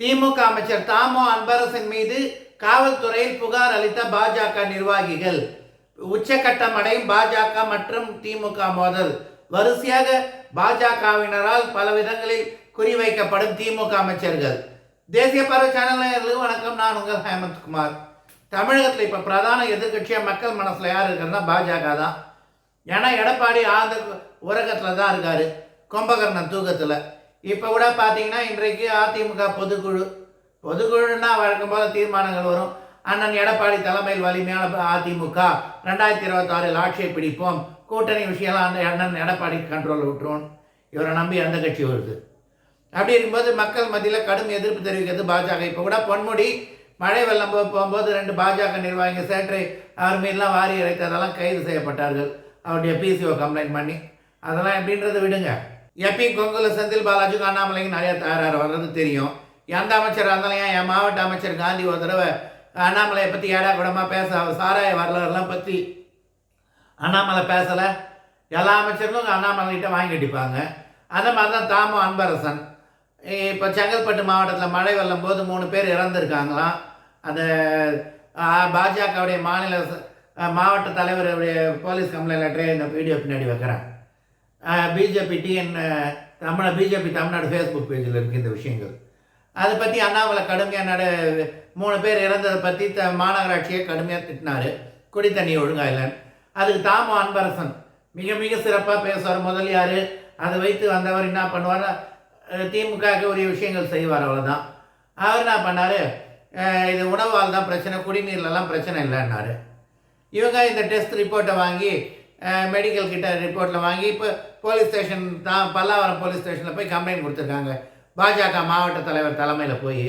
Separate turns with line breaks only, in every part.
திமுக அமைச்சர் தாமோ அன்பரசன் மீது காவல்துறையில் புகார் அளித்த பாஜக நிர்வாகிகள். உச்சக்கட்டம் அடையும் பாஜக மற்றும் திமுக மோதல். வரிசையாக பாஜகவினரால் பல விதங்களில் குறிவைக்கப்படும் திமுக அமைச்சர்கள். தேசிய பார்வை சேனல் வணக்கம். நான் உங்கள் ஹேமந்த்குமார் தமிழகத்தில் இப்போ பிரதான எதிர்க்கட்சியாக மக்கள் மனசில் யார் இருக்கிறதுனா பாஜக தான். ஏன்னா எடப்பாடி ஆந்திர உரகத்தில் தான் இருக்கார். கும்பகர்ணன் தூக்கத்தில். இப்போ கூட பார்த்தீங்கன்னா இன்றைக்கு அதிமுக பொதுக்குழு. பொதுக்குழுன்னா வழக்கம் போல தீர்மானங்கள் வரும். அண்ணன் எடப்பாடி தலைமையில் வலிமையான அதிமுக. ரெண்டாயிரத்தி இருபத்தாறில் ஆட்சியை பிடிப்போம். கூட்டணி விஷயம்லாம் அந்த அண்ணன் எடப்பாடி கண்ட்ரோல் விட்டுரும். இவரை நம்பி அந்த கட்சி வருது? அப்படி இருக்கும்போது மக்கள் மத்தியில் கடும் எதிர்ப்பு தெரிவிக்கிறது பாஜக. இப்போ கூட பொன்முடி மழை வெள்ளம் போகும்போது ரெண்டு பாஜக நிர்வாகிகள் சேற்றை அவர் மீதெல்லாம் வாரி இறைத்ததெல்லாம் கைது செய்யப்பட்டார்கள். அவருடைய பிசிஓ கம்ப்ளைண்ட் பண்ணி. அதெல்லாம் எப்படின்றத விடுங்க. எப்பயும் கொங்குல செந்தில் பாலாஜிக்கும் அண்ணாமலைக்கும் நிறைய தகராறு வர்றது தெரியும். எந்த அமைச்சராக இருந்தாலும் ஏன் என் மாவட்ட அமைச்சர் காந்தி ஒரு தடவை அண்ணாமலையை பற்றி ஏடா கூடமாக பேச சாராய வரலாறுலாம் பற்றி அண்ணாமலை பேசலை. எல்லா அமைச்சர்களும் அண்ணாமலைகிட்ட வாங்கி கட்டிப்பாங்க. அந்த மாதிரி தான் தாமோ அன்பரசன். இப்போ செங்கல்பட்டு மாவட்டத்தில் மழை வெள்ளம் போது மூணு பேர் இறந்துருக்காங்களாம். அந்த பாஜகவுடைய மாநில மாவட்ட தலைவருடைய போலீஸ் கம்ப்ளைண்ட் லெட்டரே இந்த வீடியோ பின்னாடி வைக்கிறேன். BJP TN Tamil BJP Tamilnadu Facebook பேஜில் இருக்குது இந்த விஷயங்கள். அதை பற்றி அண்ணாமலை கடுமையாக நட மூணு பேர் இறந்ததை பற்றி த மாநகராட்சியை கடுமையாக திட்டினார். குடி தண்ணி ஒழுங்காக இல்லைன்னு. அதுக்கு தாமோ அன்பரசன் மிக மிக சிறப்பாக பேசுவார் முதலியார். அதை வைத்து வந்தவர் என்ன பண்ணுவார்? திமுகவுக்கு உரிய விஷயங்கள் செய்வார் அவ்வளோதான் அவர் என்ன பண்ணார்? இது உணவால் தான் பிரச்சனை குடிநீர்லலாம் பிரச்சனை இல்லைன்னாரு. இவங்க இந்த டெஸ்ட் ரிப்போர்ட்டை வாங்கி மெடிக்கல் கிட்ட ரிப்போர்ட்டில் வாங்கி இப்போ போலீஸ் ஸ்டேஷன் தான் பல்லாவரம் போலீஸ் ஸ்டேஷனில் போய் கம்ப்ளைண்ட் கொடுத்துருக்காங்க. பாஜக மாவட்ட தலைவர் தலைமையில் போய்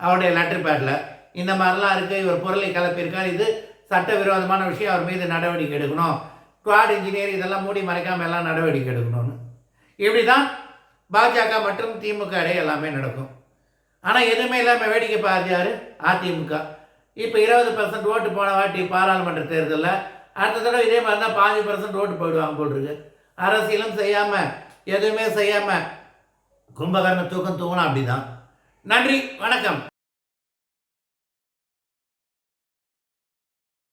அவருடைய லெட்டர் பேட்டில் இந்த மாதிரிலாம் இருக்குது இவர் பொருளை கலப்பியிருக்கார் இது சட்டவிரோதமான விஷயம் அவர் மீது நடவடிக்கை எடுக்கணும். குவாட் இன்ஜினியர் இதெல்லாம் மூடி மறைக்காமல் எல்லாம் நடவடிக்கை எடுக்கணும்னு. இப்படி தான் பாஜக மற்றும் திமுக இடையே எல்லாமே நடக்கும். ஆனால் எதுவுமே இல்லாமல் வேடிக்கை பார்த்தாரு அதிமுக இப்போ இருபது பர்சன்ட் ஓட்டு போன வாட்டி பாராளுமன்ற தேர்தலில் அடுத்த தடவை இதே மாதிரி தான் பாஞ்சு பர்சன்ட் ஓட்டு போயிடுவாங்க போல் இருக்கு. அரசியலும் செய்யாமல் எதுவுமே செய்யாமல் கும்பகர்ண தூக்கம் தூங்கணும் அப்படி தான் நன்றி வணக்கம்.